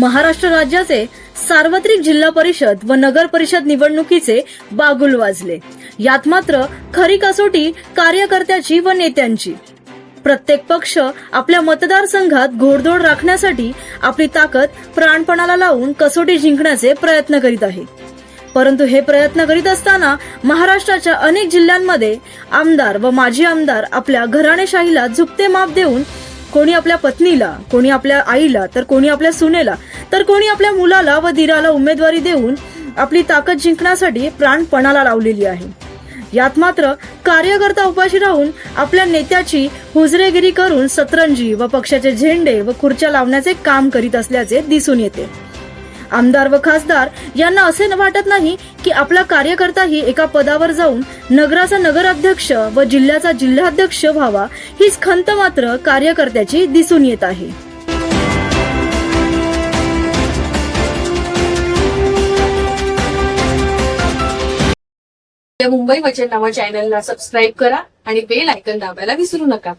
महाराष्ट्र राज्याचे सार्वत्रिक जिल्हा परिषद व नगर परिषद निवडणुकीचे बागुल वाजले. यात मात्र खरी कसोटी कार्यकर्त्याची व नेत्यांची. प्रत्येक पक्ष आपल्या मतदारसंघात घोडदोड राखण्यासाठी आपली ताकद प्राणपणाला लावून कसोटी जिंकण्याचे प्रयत्न करीत आहे. परंतु हे प्रयत्न करीत असताना महाराष्ट्राच्या अनेक जिल्ह्यांमध्ये आमदार व माजी आमदार आपल्या घराणेशाहीला झुकते माप देऊन कोणी आपल्या पत्नीला कोणी आपल्या आईला तर कोणी आपल्या सुनेला तर कोणी आपल्या मुलाला व धीराला उमेदवारी देऊन आपली ताकद जिंकण्यासाठी प्राणपणाला लावलेली आहे. यात मात्र कार्यकर्ता उपाशी राहून आपल्या नेत्याची हुजरेगिरी करून सतरंजी व पक्षाचे झेंडे व खुर्च्या लावण्याचे काम करीत असल्याचे दिसून येते. आमदार व खासदार यांना असे वाटत नाही की आपला कार्यकर्ताही एका पदावर जाऊन नगराचा नगराध्यक्ष व जिल्ह्याचा जिल्हाध्यक्ष व्हावा. हीच खंत मात्र कार्यकर्त्याची दिसून येत आहे. मुंबई वचन नावा चॅनलला सबस्क्राईब करा आणि बेल आयकन दाबायला विसरू नका.